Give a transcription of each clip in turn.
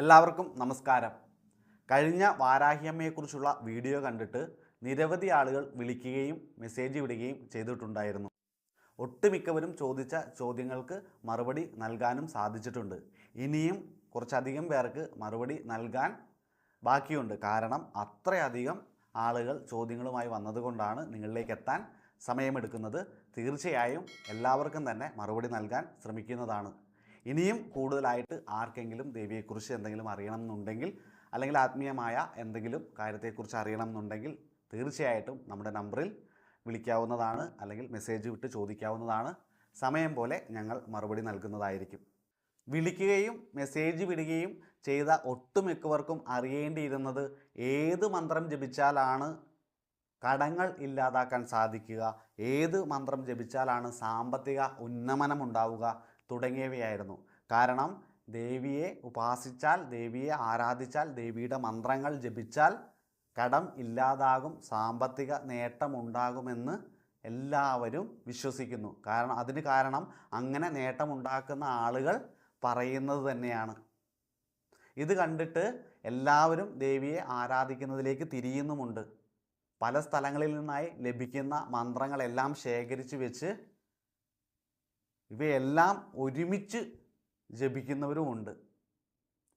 എല്ലാവർക്കും നമസ്കാരം. കഴിഞ്ഞ വാരാഹിയമ്മയെക്കുറിച്ചുള്ള വീഡിയോ കണ്ടിട്ട് നിരവധി ആളുകൾ വിളിക്കുകയും മെസ്സേജ് വിടുകയും ചെയ്തിട്ടുണ്ടായിരുന്നു. ഒട്ടുമിക്കവരും ചോദിച്ച ചോദ്യങ്ങൾക്ക് മറുപടി നൽകാനും സാധിച്ചിട്ടുണ്ട്. ഇനിയും കുറച്ചധികം പേർക്ക് മറുപടി നൽകാൻ ബാക്കിയുണ്ട്. കാരണം അത്രയധികം ആളുകൾ ചോദ്യങ്ങളുമായി വന്നതുകൊണ്ടാണ് നിങ്ങളിലേക്ക് എത്താൻ സമയമെടുക്കുന്നത്. തീർച്ചയായും എല്ലാവർക്കും തന്നെ മറുപടി നൽകാൻ ശ്രമിക്കുന്നതാണ്. ഇനിയും കൂടുതലായിട്ട് ആർക്കെങ്കിലും ദേവിയെക്കുറിച്ച് എന്തെങ്കിലും അറിയണം എന്നുണ്ടെങ്കിൽ അല്ലെങ്കിൽ ആത്മീയമായ എന്തെങ്കിലും കാര്യത്തെക്കുറിച്ച് അറിയണം എന്നുണ്ടെങ്കിൽ തീർച്ചയായിട്ടും നമ്മുടെ നമ്പറിൽ വിളിക്കാവുന്നതാണ് അല്ലെങ്കിൽ മെസ്സേജ് വിട്ട് ചോദിക്കാവുന്നതാണ്. സമയം പോലെ ഞങ്ങൾ മറുപടി നൽകുന്നതായിരിക്കും. വിളിക്കുകയും മെസ്സേജ് വിടുകയും ചെയ്ത ഒട്ടുമിക്കവർക്കും അറിയേണ്ടിയിരുന്നത് ഏത് മന്ത്രം ജപിച്ചാലാണ് കടങ്ങൾ ഇല്ലാതാക്കാൻ സാധിക്കുക ഏത് മന്ത്രം ജപിച്ചാലാണ് സാമ്പത്തിക ഉന്നമനം ഉണ്ടാവുക തുടങ്ങിയവയായിരുന്നു. കാരണം ദേവിയെ ഉപാസിച്ചാൽ ദേവിയെ ആരാധിച്ചാൽ ദേവിയുടെ മന്ത്രങ്ങൾ ജപിച്ചാൽ കടം ഇല്ലാതാകും സാമ്പത്തിക നേട്ടമുണ്ടാകുമെന്ന് എല്ലാവരും വിശ്വസിക്കുന്നു. കാരണം അതിന് കാരണം അങ്ങനെ നേട്ടമുണ്ടാക്കുന്ന ആളുകൾ പറയുന്നത് തന്നെയാണ്. ഇത് കണ്ടിട്ട് എല്ലാവരും ദേവിയെ ആരാധിക്കുന്നതിലേക്ക് തിരിയുന്നുമുണ്ട്. പല സ്ഥലങ്ങളിൽ നിന്നായി ലഭിക്കുന്ന മന്ത്രങ്ങളെല്ലാം ശേഖരിച്ചു വെച്ച് ഇവയെല്ലാം ഒരുമിച്ച് ജപിക്കുന്നവരുമുണ്ട്.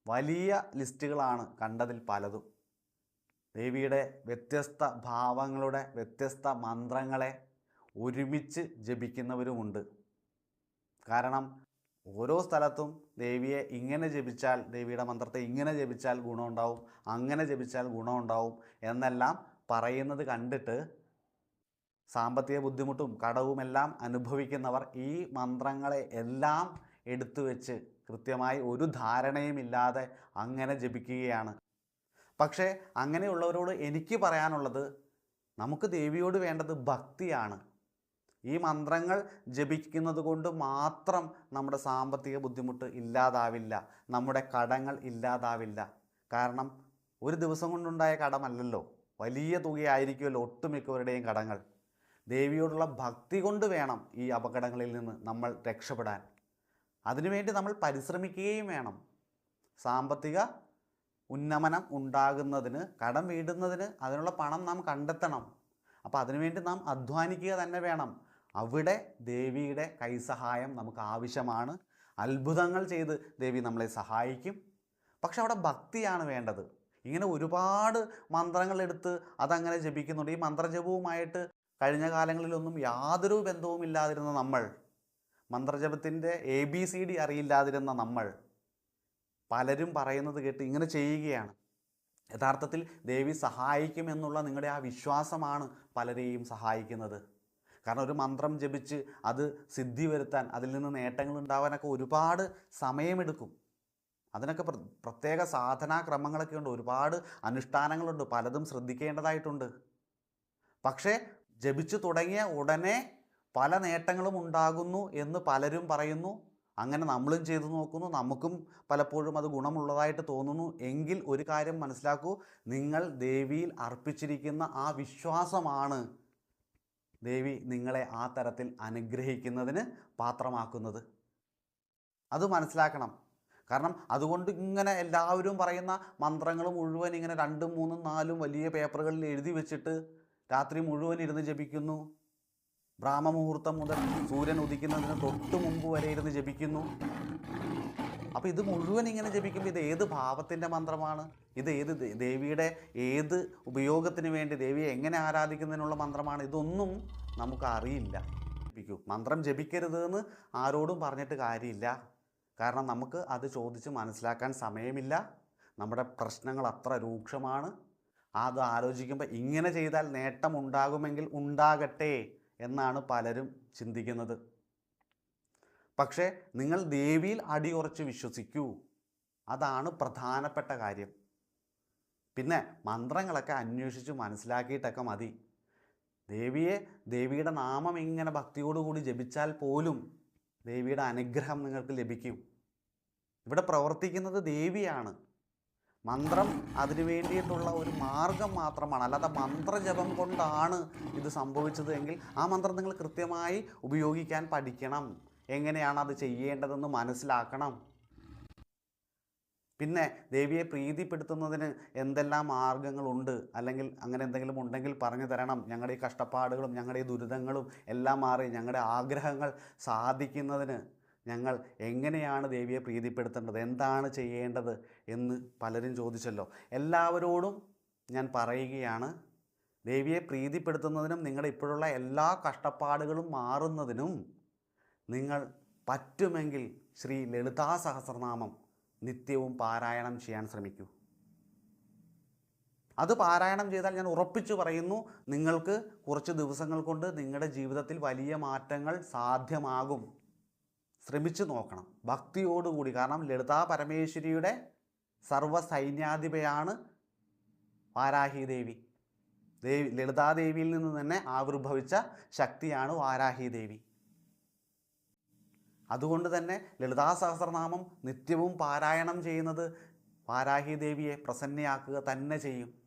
വലിയ ലിസ്റ്റുകളാണ് കണ്ടതിൽ പലതും. ദേവിയുടെ വ്യത്യസ്ത ഭാവങ്ങളുടെ വ്യത്യസ്ത മന്ത്രങ്ങളെ ഒരുമിച്ച് ജപിക്കുന്നവരുമുണ്ട്. കാരണം ഓരോ സ്ഥലത്തും ദേവിയെ ഇങ്ങനെ ജപിച്ചാൽ ദേവിയുടെ മന്ത്രത്തെ ഇങ്ങനെ ജപിച്ചാൽ ഗുണമുണ്ടാവും അങ്ങനെ ജപിച്ചാൽ ഗുണമുണ്ടാവും എന്നെല്ലാം പറയുന്നത് കണ്ടിട്ട് സാമ്പത്തിക ബുദ്ധിമുട്ടും കടവുമെല്ലാം അനുഭവിക്കുന്നവർ ഈ മന്ത്രങ്ങളെ എല്ലാം എടുത്തു വെച്ച് കൃത്യമായി ഒരു ധാരണയുമില്ലാതെ അങ്ങനെ ജപിക്കുകയാണ്. പക്ഷേ അങ്ങനെയുള്ളവരോട് എനിക്ക് പറയാനുള്ളത് നമുക്ക് ദേവിയോട് വേണ്ടത് ഭക്തിയാണ്. ഈ മന്ത്രങ്ങൾ ജപിക്കുന്നത് കൊണ്ട് മാത്രം നമ്മുടെ സാമ്പത്തിക ബുദ്ധിമുട്ട് ഇല്ലാതാവില്ല നമ്മുടെ കടങ്ങൾ ഇല്ലാതാവില്ല. കാരണം ഒരു ദിവസം കൊണ്ടുണ്ടായ കടമല്ലല്ലോ. വലിയ തുകയായിരിക്കുമല്ലോ ഒട്ടുമിക്കവരുടെയും കടങ്ങൾ. ദേവിയോടുള്ള ഭക്തി കൊണ്ട് വേണം ഈ അപകടങ്ങളിൽ നിന്ന് നമ്മൾ രക്ഷപ്പെടാൻ. അതിനുവേണ്ടി നമ്മൾ പരിശ്രമിക്കുകയും വേണം. സാമ്പത്തിക ഉന്നമനം ഉണ്ടാകുന്നതിന് കടം വീടുന്നതിന് അതിനുള്ള പണം നാം കണ്ടെത്തണം. അപ്പോൾ അതിനുവേണ്ടി നാം അധ്വാനിക്കുക തന്നെ വേണം. അവിടെ ദേവിയുടെ കൈസഹായം നമുക്ക് ആവശ്യമാണ്. അത്ഭുതങ്ങൾ ചെയ്ത് ദേവി നമ്മളെ സഹായിക്കും. പക്ഷെ അവിടെ ഭക്തിയാണ് വേണ്ടത്. ഇങ്ങനെ ഒരുപാട് മന്ത്രങ്ങളെടുത്ത് അതങ്ങനെ ജപിക്കുന്നുണ്ട്. ഈ മന്ത്രജപവുമായിട്ട് കഴിഞ്ഞ കാലങ്ങളിലൊന്നും യാതൊരു ബന്ധവുമില്ലാതിരുന്ന നമ്മൾ മന്ത്രജപത്തിന്റെ എ ബി സി ഡി അറിയില്ലാതിരുന്ന നമ്മൾ പലരും പറയുന്നത് കേട്ട് ഇങ്ങനെ ചെയ്യുകയാണ്. യഥാർത്ഥത്തിൽ ദേവി സഹായിക്കുമെന്നുള്ള നിങ്ങളുടെ ആ വിശ്വാസമാണ് പലരെയും സഹായിക്കുന്നത്. കാരണം ഒരു മന്ത്രം ജപിച്ച് അത് സിദ്ധി വരുത്താൻ അതിൽ നിന്ന് നേട്ടങ്ങൾ ഉണ്ടാവാനൊക്കെ ഒരുപാട് സമയമെടുക്കും. അതിനൊക്കെ പ്ര- പ്രത്യേക സാധനാക്രമങ്ങളൊക്കെ ഉണ്ട്. ഒരുപാട് അനുഷ്ഠാനങ്ങളുണ്ട്. പലതും ശ്രദ്ധിക്കേണ്ടതായിട്ടുണ്ട്. പക്ഷേ ജപിച്ചു തുടങ്ങിയ ഉടനെ പല നേട്ടങ്ങളും ഉണ്ടാകുന്നു എന്ന് പലരും പറയുന്നു. അങ്ങനെ നമ്മളും ചെയ്തു നോക്കുന്നു. നമുക്കും പലപ്പോഴും അത് ഗുണമുള്ളതായിട്ട് തോന്നുന്നു. എങ്കിൽ ഒരു കാര്യം മനസ്സിലാക്കൂ. നിങ്ങൾ ദേവിയിൽ അർപ്പിച്ചിരിക്കുന്ന ആ വിശ്വാസമാണ് ദേവി നിങ്ങളെ ആ തരത്തിൽ അനുഗ്രഹിക്കുന്നതിന് പാത്രമാക്കുന്നത്. അത് മനസ്സിലാക്കണം. കാരണം അതുകൊണ്ട് ഇങ്ങനെ എല്ലാവരും പറയുന്ന മന്ത്രങ്ങൾ മുഴുവൻ ഇങ്ങനെ രണ്ടും മൂന്നും നാലും വലിയ പേപ്പറുകളിൽ എഴുതി വെച്ചിട്ട് രാത്രി മുഴുവൻ ഇരുന്ന് ജപിക്കുന്നു. ബ്രാഹ്മമുഹൂർത്തം മുതൽ സൂര്യൻ ഉദിക്കുന്നതിന് തൊട്ട് മുമ്പ് വരെ ഇരുന്ന് ജപിക്കുന്നു. അപ്പോൾ ഇത് മുഴുവൻ ഇങ്ങനെ ജപിക്കുമ്പോൾ ഇത് ഏത് ഭാവത്തിന്റെ മന്ത്രമാണ്? ഇത് ഏത് ദേവിയുടെ ഏത് ഉപയോഗത്തിന് വേണ്ടി ദേവിയെ എങ്ങനെ ആരാധിക്കുന്നതിനുള്ള മന്ത്രമാണ്? ഇതൊന്നും നമുക്ക് അറിയില്ല. ജപിക്കൂ. മന്ത്രം ജപിക്കരുത് എന്ന് ആരോടും പറഞ്ഞിട്ട് കാര്യമില്ല. കാരണം നമുക്ക് അത് ചോദിച്ച് മനസ്സിലാക്കാൻ സമയമില്ല. നമ്മുടെ പ്രശ്നങ്ങൾ അത്ര രൂക്ഷമാണ്. അത് ആലോചിക്കുമ്പോൾ ഇങ്ങനെ ചെയ്താൽ നേട്ടം ഉണ്ടാകുമെങ്കിൽ ഉണ്ടാകട്ടെ എന്നാണ് പലരും ചിന്തിക്കുന്നത്. പക്ഷേ നിങ്ങൾ ദേവിയിൽ അടിയുറച്ച് വിശ്വസിക്കൂ. അതാണ് പ്രധാനപ്പെട്ട കാര്യം. പിന്നെ മന്ത്രങ്ങളൊക്കെ അന്വേഷിച്ച് മനസ്സിലാക്കിയിട്ടൊക്കെ മതി. ദേവിയെ ദേവിയുടെ നാമം ഇങ്ങനെ ഭക്തിയോടുകൂടി ജപിച്ചാൽ പോലും ദേവിയുടെ അനുഗ്രഹം നിങ്ങൾക്ക് ലഭിക്കും. ഇവിടെ പ്രവർത്തിക്കുന്നത് ദേവിയാണ്. മന്ത്രം അതിനു വേണ്ടിയിട്ടുള്ള ഒരു മാർഗം മാത്രമാണ്. അല്ലാതെ മന്ത്രജപം കൊണ്ടാണ് ഇത് സംഭവിച്ചത് എങ്കിൽ ആ മന്ത്രം നിങ്ങൾ കൃത്യമായി ഉപയോഗിക്കാൻ പഠിക്കണം. എങ്ങനെയാണ് അത് ചെയ്യേണ്ടതെന്ന് മനസ്സിലാക്കണം. പിന്നെ ദേവിയെ പ്രീതിപ്പെടുത്തുന്നതിന് എന്തെല്ലാം മാർഗങ്ങളുണ്ട്? അല്ലെങ്കിൽ അങ്ങനെ എന്തെങ്കിലും ഉണ്ടെങ്കിൽ പറഞ്ഞു തരണം. ഞങ്ങളുടെ ഈ കഷ്ടപ്പാടുകളും ഞങ്ങളുടെ ഈ ദുരിതങ്ങളും എല്ലാം മാറി ഞങ്ങളുടെ ആഗ്രഹങ്ങൾ സാധിക്കുന്നതിന്. ഞങ്ങൾ എങ്ങനെയാണ് ദേവിയെ പ്രീതിപ്പെടുത്തേണ്ടത്? എന്താണ് ചെയ്യേണ്ടത്? എന്ന് പലരും ചോദിച്ചല്ലോ. എല്ലാവരോടും ഞാൻ പറയുകയാണ് ദേവിയെ പ്രീതിപ്പെടുത്തുന്നതിനും നിങ്ങളുടെ ഇപ്പോഴുള്ള എല്ലാ കഷ്ടപ്പാടുകളും മാറുന്നതിനും നിങ്ങൾ പറ്റുമെങ്കിൽ ശ്രീ ലളിതാ സഹസ്രനാമം നിത്യവും പാരായണം ചെയ്യാൻ ശ്രമിക്കൂ. അത് പാരായണം ചെയ്താൽ ഞാൻ ഉറപ്പിച്ചു പറയുന്നു നിങ്ങൾക്ക് കുറച്ച് ദിവസങ്ങൾ കൊണ്ട് നിങ്ങളുടെ ജീവിതത്തിൽ വലിയ മാറ്റങ്ങൾ സാധ്യമാകും. ശ്രമിച്ചു നോക്കണം. ഭക്തിയോടുകൂടി. കാരണം ലളിതാ പരമേശ്വരിയുടെ സർവസൈന്യാധിപയാണ് വാരാഹി ദേവി. ദേവി ലളിതാദേവിയിൽ നിന്ന് തന്നെ ആവിർഭവിച്ച ശക്തിയാണ് വാരാഹി ദേവി. അതുകൊണ്ട് തന്നെ ലളിതാ സഹസ്രനാമം നിത്യവും പാരായണം ചെയ്യുന്നത് വാരാഹി ദേവിയെ പ്രസന്നയാക്കുക തന്നെ ചെയ്യും.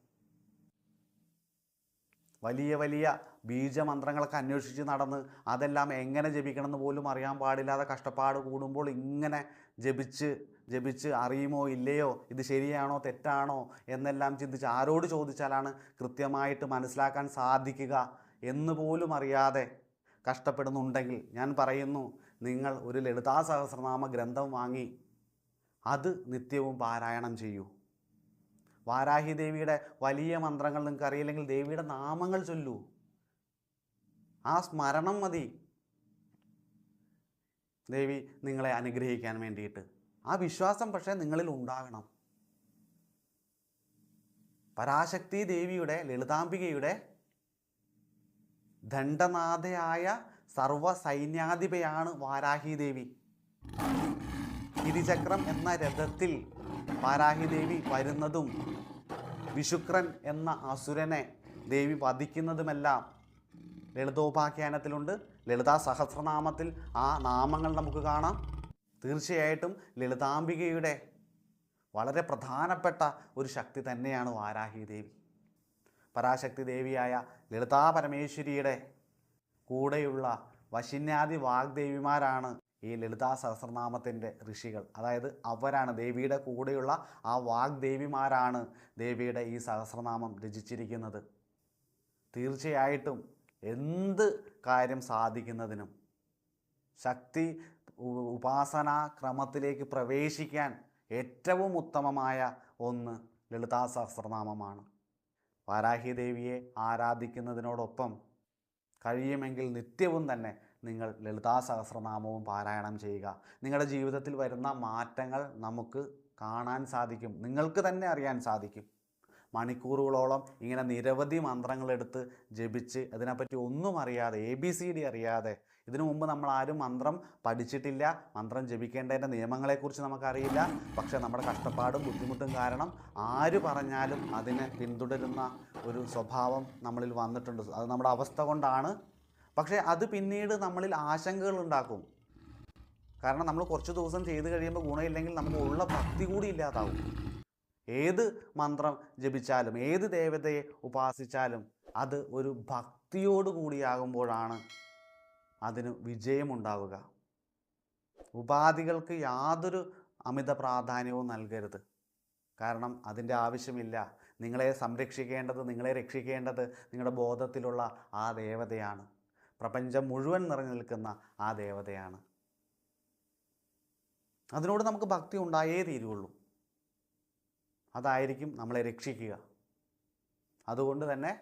വലിയ വലിയ ബീജമന്ത്രങ്ങളൊക്കെ അന്വേഷിച്ച് നടന്ന് അതെല്ലാം എങ്ങനെ ജപിക്കണമെന്ന് പോലും അറിയാൻ പാടില്ലാതെ കഷ്ടപ്പാട് കൂടുമ്പോൾ ഇങ്ങനെ ജപിച്ച് ജപിച്ച് അറിയുമോ ഇല്ലയോ ഇത് ശരിയാണോ തെറ്റാണോ എന്നെല്ലാം ചിന്തിച്ച് ആരോട് ചോദിച്ചാലാണ് കൃത്യമായിട്ട് മനസ്സിലാക്കാൻ സാധിക്കുക എന്ന് പോലും അറിയാതെ കഷ്ടപ്പെടുന്നുണ്ടെങ്കിൽ ഞാൻ പറയുന്നു നിങ്ങൾ ഒരു ലളിതാ സഹസ്രനാമ ഗ്രന്ഥം വാങ്ങി അത് നിത്യവും പാരായണം ചെയ്യൂ. വാരാഹി ദേവിയുടെ വലിയ മന്ത്രങ്ങൾ നിങ്ങൾക്ക് അറിയില്ലെങ്കിൽ ദേവിയുടെ നാമങ്ങൾ ചൊല്ലൂ. ആ സ്മരണം മതി. ദേവി നിങ്ങളെ അനുഗ്രഹിക്കാൻ വേണ്ടിയിട്ട്. ആ വിശ്വാസം പക്ഷേ നിങ്ങളിൽ ഉണ്ടാകണം. പരാശക്തി ദേവിയുടെ ലളിതാംബികയുടെ ദണ്ഡനാഥയായ സർവസൈന്യാധിപയാണ് വാരാഹി ദേവി ഇരുചക്രം എന്ന രഥത്തിൽ വാരാഹി ദേവി വരുന്നതും വിശുക്രൻ എന്ന അസുരനെ ദേവി വധിക്കുന്നതുമെല്ലാം ലളിതോപാഖ്യാനത്തിലുണ്ട്. ലളിതാ സഹസ്രനാമത്തിൽ ആ നാമങ്ങൾ നമുക്ക് കാണാം. തീർച്ചയായിട്ടും ലളിതാംബികയുടെ വളരെ പ്രധാനപ്പെട്ട ഒരു ശക്തി തന്നെയാണ് വാരാഹി ദേവി പരാശക്തി ദേവിയായ ലളിതാ പരമേശ്വരിയുടെ കൂടെയുള്ള വശിന്യാദി വാഗ്ദേവിമാരാണ് ഈ ലളിതാ സഹസ്രനാമത്തിന്റെ ഋഷികൾ. അതായത് അവരാണ് ദേവിയുടെ കൂടെയുള്ള ആ വാഗ്ദേവിമാരാണ് ദേവിയുടെ ഈ സഹസ്രനാമം രചിച്ചിരിക്കുന്നത്. തീർച്ചയായിട്ടും എന്ത് കാര്യം സാധിക്കുന്നതിനും ശക്തി ഉപാസനാ ക്രമത്തിലേക്ക് പ്രവേശിക്കാൻ ഏറ്റവും ഉത്തമമായ ഒന്ന് ലളിതാ സഹസ്രനാമമാണ്. വാരാഹി ദേവിയെ ആരാധിക്കുന്നതിനോടൊപ്പം കഴിയുമെങ്കിൽ നിത്യവും തന്നെ നിങ്ങൾ ലളിതാ സഹസ്രനാമവും പാരായണം ചെയ്യുക. നിങ്ങളുടെ ജീവിതത്തിൽ വരുന്ന മാറ്റങ്ങൾ നമുക്ക് കാണാൻ സാധിക്കും. നിങ്ങൾക്ക് തന്നെ അറിയാൻ സാധിക്കും. മണിക്കൂറുകളോളം ഇങ്ങനെ നിരവധി മന്ത്രങ്ങളെടുത്ത് ജപിച്ച് അതിനെപ്പറ്റി ഒന്നും അറിയാതെ എ ബി സി ഡി അറിയാതെ ഇതിനു മുമ്പ് നമ്മൾ ആരും മന്ത്രം പഠിച്ചിട്ടില്ല. മന്ത്രം ജപിക്കേണ്ടതിന്റെ നിയമങ്ങളെക്കുറിച്ച് നമുക്കറിയില്ല. പക്ഷേ നമ്മുടെ കഷ്ടപ്പാടും ബുദ്ധിമുട്ടും കാരണം ആര് പറഞ്ഞാലും അതിനെ പിന്തുടരുന്ന ഒരു സ്വഭാവം നമ്മളിൽ വന്നിട്ടുണ്ട്. അത് നമ്മുടെ അവസ്ഥ കൊണ്ടാണ് പക്ഷേ അത് പിന്നീട് നമ്മളിൽ ആശങ്കകൾ ഉണ്ടാക്കും. കാരണം നമ്മൾ കുറച്ച് ദിവസം ചെയ്ത് കഴിയുമ്പോൾ ഗുണമില്ലെങ്കിൽ നമുക്ക് ഉള്ള ഭക്തി കൂടി ഇല്ലാതാവും. ഏത് മന്ത്രം ജപിച്ചാലും ഏത് ദേവതയെ ഉപാസിച്ചാലും അത് ഒരു ഭക്തിയോട് കൂടിയാകുമ്പോഴാണ് അതിന് വിജയമുണ്ടാവുക. ഉപാധികൾക്ക് യാതൊരു അമിത പ്രാധാന്യവും നൽകരുത്. കാരണം അതിന്റെ ആവശ്യമില്ല. നിങ്ങളെ സംരക്ഷിക്കേണ്ടത് നിങ്ങളെ രക്ഷിക്കേണ്ടത് നിങ്ങളുടെ ബോധത്തിലുള്ള ആ ദേവതയാണ്. പ്രപഞ്ചം മുഴുവൻ നിറഞ്ഞു നിൽക്കുന്ന ആ ദേവതയാണ്. അതിനോട് നമുക്ക് ഭക്തി ഉണ്ടായേ തീരുള്ളൂ അതായിരിക്കും നമ്മളെ രക്ഷിക്കുക. അതുകൊണ്ട് തന്നെ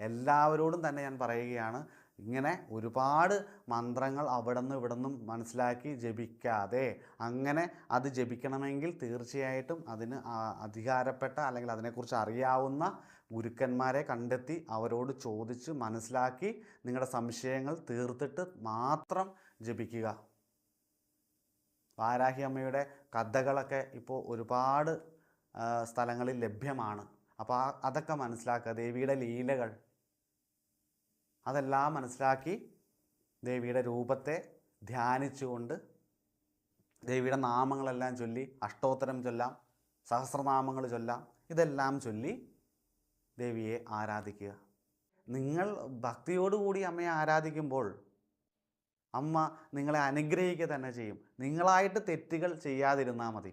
എല്ലാവരോടും തന്നെ ഞാൻ പറയുകയാണ് ഇങ്ങനെ ഒരുപാട് മന്ത്രങ്ങൾ അവിടെ നിന്ന് ഇവിടെ നിന്നും മനസ്സിലാക്കി ജപിക്കാതെ അങ്ങനെ അത് ജപിക്കണമെങ്കിൽ തീർച്ചയായിട്ടും അതിന് അധികാരപ്പെട്ട അല്ലെങ്കിൽ അതിനെക്കുറിച്ച് അറിയാവുന്ന ഗുരുക്കന്മാരെ കണ്ടെത്തി അവരോട് ചോദിച്ച് മനസ്സിലാക്കി നിങ്ങളുടെ സംശയങ്ങൾ തീർത്തിട്ട് മാത്രം ജപിക്കുക. വാരാഹി അമ്മയുടെ കഥകളൊക്കെ ഇപ്പോൾ ഒരുപാട് സ്ഥലങ്ങളിൽ ലഭ്യമാണ്. അപ്പോൾ അതൊക്കെ മനസ്സിലാക്കുക. ദേവിയുടെ ലീലകൾ അതെല്ലാം മനസ്സിലാക്കി ദേവിയുടെ രൂപത്തെ ധ്യാനിച്ചുകൊണ്ട് ദേവിയുടെ നാമങ്ങളെല്ലാം ചൊല്ലി അഷ്ടോത്തരം ചൊല്ലാം സഹസ്രനാമങ്ങൾ ചൊല്ലാം ഇതെല്ലാം ചൊല്ലി ദേവിയെ ആരാധിക്കുക. നിങ്ങൾ ഭക്തിയോടുകൂടി അമ്മയെ ആരാധിക്കുമ്പോൾ അമ്മ നിങ്ങളെ അനുഗ്രഹിക്കുക തന്നെ ചെയ്യും. നിങ്ങളായിട്ട് തെറ്റുകൾ ചെയ്യാതിരുന്നാൽ മതി.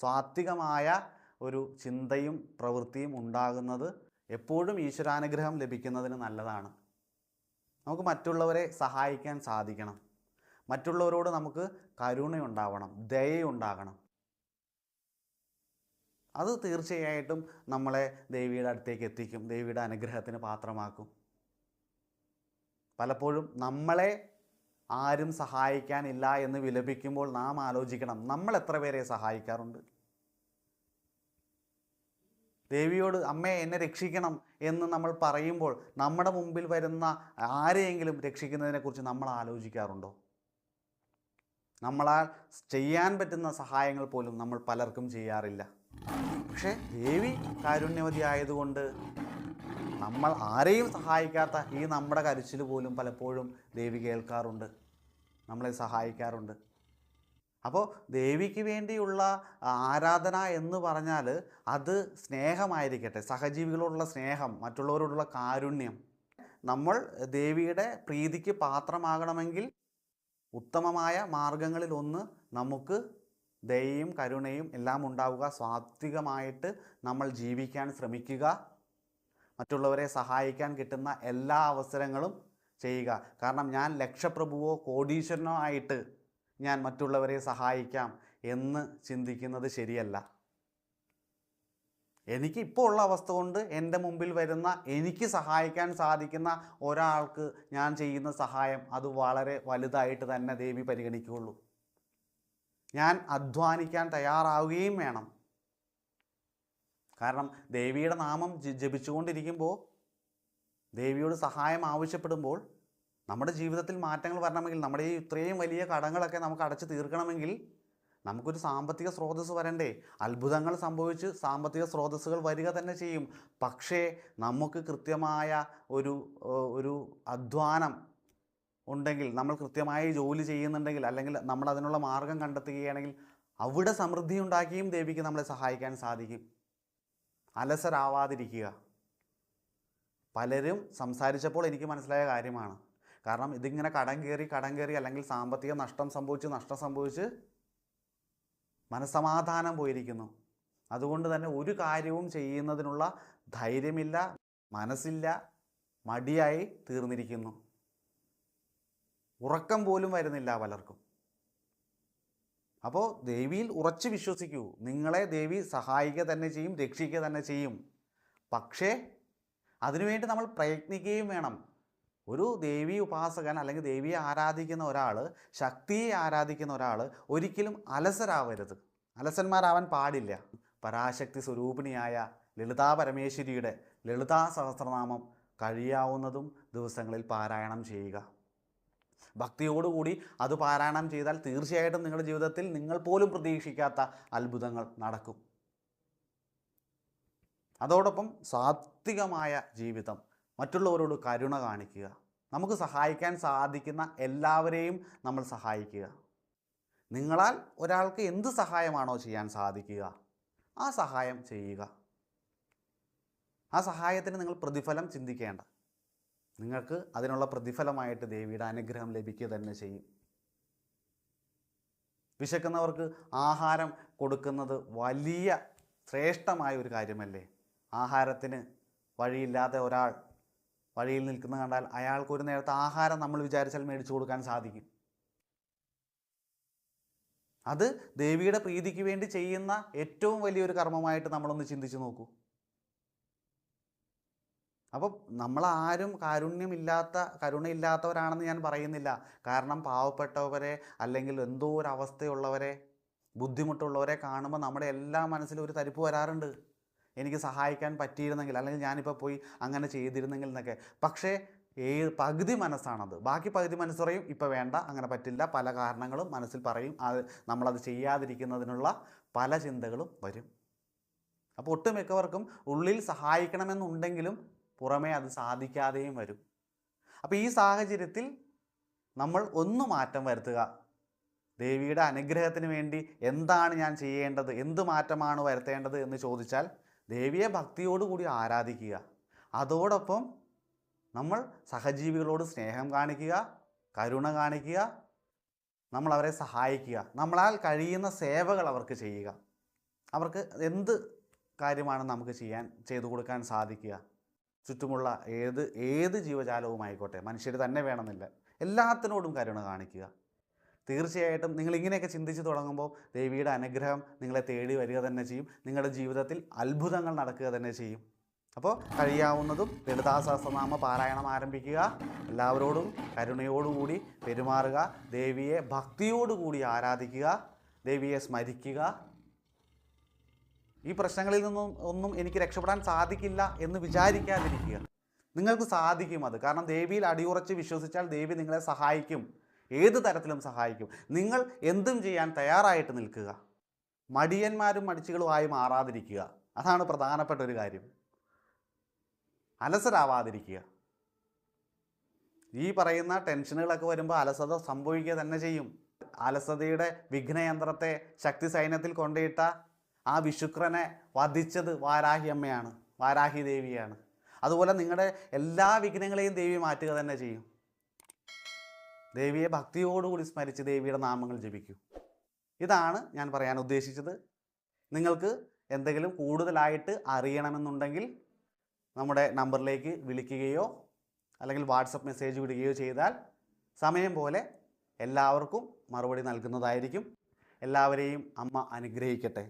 സാത്വികമായ ഒരു ചിന്തയും പ്രവൃത്തിയും ഉണ്ടാകുന്നത് എപ്പോഴും ഈശ്വരാനുഗ്രഹം ലഭിക്കുന്നതിന് നല്ലതാണ്. നമുക്ക് മറ്റുള്ളവരെ സഹായിക്കാൻ സാധിക്കണം. മറ്റുള്ളവരോട് നമുക്ക് കരുണയുണ്ടാവണം ദയുണ്ടാകണം അത് തീർച്ചയായിട്ടും നമ്മളെ ദേവിയുടെ അടുത്തേക്ക് എത്തിക്കും ദേവിയുടെ അനുഗ്രഹത്തിന് പാത്രമാക്കും. പലപ്പോഴും നമ്മളെ ആരും സഹായിക്കാനില്ല എന്ന് വിലപിക്കുമ്പോൾ നാം ആലോചിക്കണം നമ്മൾ എത്ര പേരെ സഹായിക്കാറുണ്ട്? ദേവിയോട് അമ്മേ എന്നെ രക്ഷിക്കണം എന്ന് നമ്മൾ പറയുമ്പോൾ നമ്മുടെ മുമ്പിൽ വരുന്ന ആരെയെങ്കിലും രക്ഷിക്കുന്നതിനെക്കുറിച്ച് നമ്മൾ ആലോചിക്കാറുണ്ടോ? നമ്മളാൽ ചെയ്യാൻ പറ്റുന്ന സഹായങ്ങൾ പോലും നമ്മൾ പലർക്കും ചെയ്യാറില്ല. പക്ഷേ ദേവി കാരുണ്യവതി ആയതുകൊണ്ട് നമ്മൾ ആരെയും സഹായിക്കാത്ത ഈ നമ്മുടെ കരച്ചിൽ പോലും പലപ്പോഴും ദേവി കേൾക്കാറുണ്ട്. നമ്മളെ സഹായിക്കാറുണ്ട്. അപ്പോൾ ദേവിക്ക് വേണ്ടിയുള്ള ആരാധന എന്ന് പറഞ്ഞാൽ അത് സ്നേഹമായിരിക്കട്ടെ സഹജീവികളോടുള്ള സ്നേഹം മറ്റുള്ളവരോടുള്ള കാരുണ്യം. നമ്മൾ ദേവിയുടെ പ്രീതിക്ക് പാത്രമാകണമെങ്കിൽ ഉത്തമമായ മാർഗങ്ങളിലൊന്ന് നമുക്ക് ദയയും കരുണയും എല്ലാം ഉണ്ടാവുക സ്വാത്വികമായിട്ട് നമ്മൾ ജീവിക്കാൻ ശ്രമിക്കുക മറ്റുള്ളവരെ സഹായിക്കാൻ കിട്ടുന്ന എല്ലാ അവസരങ്ങളും ചെയ്യുക. കാരണം ഞാൻ ലക്ഷപ്രഭുവോ കോടീശ്വരനോ ആയിട്ട് ഞാൻ മറ്റുള്ളവരെ സഹായിക്കാം എന്ന് ചിന്തിക്കുന്നത് ശരിയല്ല. എനിക്ക് ഇപ്പോൾ ഉള്ള അവസ്ഥ കൊണ്ട് എന്റെ മുമ്പിൽ വരുന്ന എനിക്ക് സഹായിക്കാൻ സാധിക്കുന്ന ഒരാൾക്ക് ഞാൻ ചെയ്യുന്ന സഹായം അത് വളരെ വലുതായിട്ട് തന്നെ ദേവി പരിഗണിക്കുകയുള്ളൂ. ഞാൻ അധ്വാനിക്കാൻ തയ്യാറാവുകയും വേണം. കാരണം ദേവിയുടെ നാമം ജപിച്ചുകൊണ്ടിരിക്കുമ്പോൾ ദേവിയോട് സഹായം ആവശ്യപ്പെടുമ്പോൾ നമ്മുടെ ജീവിതത്തിൽ മാറ്റങ്ങൾ വരണമെങ്കിൽ നമ്മുടെ ഈ ഇത്രയും വലിയ കടങ്ങളൊക്കെ നമുക്ക് അടച്ചു തീർക്കണമെങ്കിൽ നമുക്കൊരു സാമ്പത്തിക സ്രോതസ്സ് വരണ്ടേ? അത്ഭുതങ്ങൾ സംഭവിച്ച് സാമ്പത്തിക സ്രോതസ്സുകൾ വരിക തന്നെ ചെയ്യും. പക്ഷേ നമുക്ക് കൃത്യമായ ഒരു ഒരു അധ്വാനം ഉണ്ടെങ്കിൽ നമ്മൾ കൃത്യമായി ജോലി ചെയ്യുന്നുണ്ടെങ്കിൽ അല്ലെങ്കിൽ നമ്മൾ അതിനുള്ള മാർഗം കണ്ടെത്തുകയാണെങ്കിൽ അവിടെ സമൃദ്ധി ഉണ്ടാക്കിയും ദേവിക്ക് നമ്മളെ സഹായിക്കാൻ സാധിക്കും. അലസരാവാതിരിക്കുക. പലരും സംസാരിച്ചപ്പോൾ എനിക്ക് മനസ്സിലായ കാര്യമാണ്. കാരണം ഇതിങ്ങനെ കടം കയറി കടം കയറി അല്ലെങ്കിൽ സാമ്പത്തിക നഷ്ടം സംഭവിച്ച് നഷ്ടം സംഭവിച്ച് മനസ്സമാധാനം പോയിരിക്കുന്നു. അതുകൊണ്ട് തന്നെ ഒരു കാര്യവും ചെയ്യുന്നതിനുള്ള ധൈര്യമില്ല മനസ്സില്ല മടിയായി തീർന്നിരിക്കുന്നു. ഉറക്കം പോലും വരുന്നില്ല പലർക്കും. അപ്പോൾ ദേവിയിൽ ഉറച്ചു വിശ്വസിക്കൂ. നിങ്ങളെ ദേവി സഹായിക്കുക തന്നെ ചെയ്യും രക്ഷിക്കുക തന്നെ ചെയ്യും. പക്ഷേ അതിനുവേണ്ടി നമ്മൾ പ്രയത്നിക്കുകയും വേണം. ഒരു ദേവി ഉപാസകൻ അല്ലെങ്കിൽ ദേവിയെ ആരാധിക്കുന്ന ഒരാൾ ശക്തിയെ ആരാധിക്കുന്ന ഒരാൾ ഒരിക്കലും അലസരാവരുത്. അലസന്മാരാവാൻ പാടില്ല. പരാശക്തി സ്വരൂപിണിയായ ലളിതാ പരമേശ്വരിയുടെ ലളിതാ സഹസ്രനാമം കഴിയാവുന്നതും ദിവസങ്ങളിൽ പാരായണം ചെയ്യുക. ഭക്തിയോടുകൂടി അത് പാരായണം ചെയ്താൽ തീർച്ചയായിട്ടും നിങ്ങളുടെ ജീവിതത്തിൽ നിങ്ങൾ പോലും പ്രതീക്ഷിക്കാത്ത അത്ഭുതങ്ങൾ നടക്കും. അതോടൊപ്പം സാത്വികമായ ജീവിതം മറ്റുള്ളവരോട് കരുണ കാണിക്കുക. നമുക്ക് സഹായിക്കാൻ സാധിക്കുന്ന എല്ലാവരെയും നമ്മൾ സഹായിക്കുക. നിങ്ങളാൽ ഒരാൾക്ക് എന്ത് സഹായമാണോ ചെയ്യാൻ സാധിക്കുക. ആ സഹായം ചെയ്യുക. ആ സഹായത്തിന് നിങ്ങൾ പ്രതിഫലം ചിന്തിക്കേണ്ട. നിങ്ങൾക്ക് അതിനുള്ള പ്രതിഫലമായിട്ട് ദേവിയുടെ അനുഗ്രഹം ലഭിക്കുക തന്നെ ചെയ്യും. വിശക്കുന്നവർക്ക് ആഹാരം കൊടുക്കുന്നത് വലിയ ശ്രേഷ്ഠമായ ഒരു കാര്യമല്ലേ? ആഹാരത്തിന് വഴിയില്ലാതെ ഒരാൾ വഴിയിൽ നിൽക്കുന്ന കണ്ടാൽ അയാൾക്ക് ഒരു നേരത്തെ ആഹാരം നമ്മൾ വിചാരിച്ചാൽ മേടിച്ചു കൊടുക്കാൻ സാധിക്കും. അത് ദേവിയുടെ പ്രീതിക്ക് വേണ്ടി ചെയ്യുന്ന ഏറ്റവും വലിയൊരു കർമ്മമായിട്ട് നമ്മളൊന്ന് ചിന്തിച്ചു നോക്കൂ. അപ്പം നമ്മളാരും കാരുണ്യമില്ലാത്ത കരുണയില്ലാത്തവരാണെന്ന് ഞാൻ പറയുന്നില്ല. കാരണം പാവപ്പെട്ടവരെ അല്ലെങ്കിൽ എന്തോ ഒരു അവസ്ഥയുള്ളവരെ ബുദ്ധിമുട്ടുള്ളവരെ കാണുമ്പോൾ നമ്മുടെ എല്ലാ മനസ്സിലും ഒരു തരിപ്പ് വരാറുണ്ട്. എനിക്ക് സഹായിക്കാൻ പറ്റിയിരുന്നെങ്കിൽ അല്ലെങ്കിൽ ഞാനിപ്പോൾ പോയി അങ്ങനെ ചെയ്തിരുന്നെങ്കിൽ എന്നൊക്കെ. പക്ഷേ ഏഴ് പകുതി മനസ്സാണത്. ബാക്കി പകുതി മനസ്സ് പറയും ഇപ്പോൾ വേണ്ട അങ്ങനെ പറ്റില്ല. പല കാരണങ്ങളും മനസ്സിൽ പറയും. അത് നമ്മളത് ചെയ്യാതിരിക്കുന്നതിനുള്ള പല ചിന്തകളും വരും. അപ്പോൾ ഒട്ടുമിക്കവർക്കും ഉള്ളിൽ സഹായിക്കണമെന്നുണ്ടെങ്കിലും പുറമേ അത് സാധിക്കാതെയും വരും. അപ്പോൾ ഈ സാഹചര്യത്തിൽ നമ്മൾ ഒന്ന് മാറ്റം വരുത്തുക. ദേവിയുടെ അനുഗ്രഹത്തിന് വേണ്ടി എന്താണ് ഞാൻ ചെയ്യേണ്ടത്? എന്ത് മാറ്റമാണ് വരുത്തേണ്ടത് എന്ന് ചോദിച്ചാൽ ദേവിയെ ഭക്തിയോടുകൂടി ആരാധിക്കുക. അതോടൊപ്പം നമ്മൾ സഹജീവികളോട് സ്നേഹം കാണിക്കുക കരുണ കാണിക്കുക നമ്മൾ അവരെ സഹായിക്കുക. നമ്മളാൽ കഴിയുന്ന സേവകൾ അവർക്ക് ചെയ്യുക. അവർക്ക് എന്ത് കാര്യമാണ് നമുക്ക് ചെയ്യാൻ ചെയ്തു കൊടുക്കാൻ സാധിക്കുക. ചുറ്റുമുള്ള ഏത് ഏത് ജീവജാലവും ആയിക്കോട്ടെ മനുഷ്യർ തന്നെ വേണമെന്നില്ല. എല്ലാത്തിനോടും കരുണ കാണിക്കുക. തീർച്ചയായിട്ടും നിങ്ങൾ ഇങ്ങനെയൊക്കെ ചിന്തിച്ച് തുടങ്ങുമ്പോൾ ദേവിയുടെ അനുഗ്രഹം നിങ്ങളെ തേടി വരിക തന്നെ ചെയ്യും. നിങ്ങളുടെ ജീവിതത്തിൽ അത്ഭുതങ്ങൾ നടക്കുക തന്നെ ചെയ്യും. അപ്പോൾ കഴിയാവുന്നതും ലളിതാ സഹസ്രനാമ പാരായണം ആരംഭിക്കുക. എല്ലാവരോടും കരുണയോടുകൂടി പെരുമാറുക. ദേവിയെ ഭക്തിയോടുകൂടി ആരാധിക്കുക. ദേവിയെ സ്മരിക്കുക. ഈ പ്രശ്നങ്ങളിൽ നിന്നും ഒന്നും എനിക്ക് രക്ഷപ്പെടാൻ സാധിക്കില്ല എന്ന് വിചാരിക്കാതിരിക്കുക. നിങ്ങൾക്ക് സാധിക്കും അത്. കാരണം ദേവിയിൽ അടിയുറച്ച് വിശ്വസിച്ചാൽ ദേവി നിങ്ങളെ സഹായിക്കും. ഏത് തരത്തിലും സഹായിക്കും. നിങ്ങൾ എന്തും ചെയ്യാൻ തയ്യാറായിട്ട് നിൽക്കുക. മടിയന്മാരും മടിച്ചുകളുമായി മാറാതിരിക്കുക. അതാണ് പ്രധാനപ്പെട്ട ഒരു കാര്യം. അലസരാവാതിരിക്കുക. ഈ പറയുന്ന ടെൻഷനുകളൊക്കെ വരുമ്പോൾ അലസത സംഭവിക്കുക തന്നെ ചെയ്യും. അലസതയുടെ വിഘ്നയന്ത്രത്തെ ശക്തി സൈന്യത്തിൽ കൊണ്ടിട്ട ആ വിശുക്രനെ വധിച്ചത് വാരാഹി അമ്മയാണ് വാരാഹി ദേവിയാണ്. അതുപോലെ നിങ്ങളുടെ എല്ലാ വിഘ്നങ്ങളെയും ദേവി മാറ്റുക തന്നെ ചെയ്യും. ദേവിയെ ഭക്തിയോടുകൂടി സ്മരിച്ച് ദേവിയുടെ നാമങ്ങൾ ജപിക്കൂ. ഇതാണ് ഞാൻ പറയാൻ ഉദ്ദേശിച്ചത്. നിങ്ങൾക്ക് എന്തെങ്കിലും കൂടുതലായിട്ട് അറിയണമെന്നുണ്ടെങ്കിൽ നമ്മുടെ നമ്പറിലേക്ക് വിളിക്കുകയോ അല്ലെങ്കിൽ വാട്സപ്പ് മെസ്സേജ് വിടുകയോ ചെയ്താൽ സമയം പോലെ എല്ലാവർക്കും മറുപടി നൽകുന്നതായിരിക്കും. എല്ലാവരെയും അമ്മ അനുഗ്രഹിക്കട്ടെ.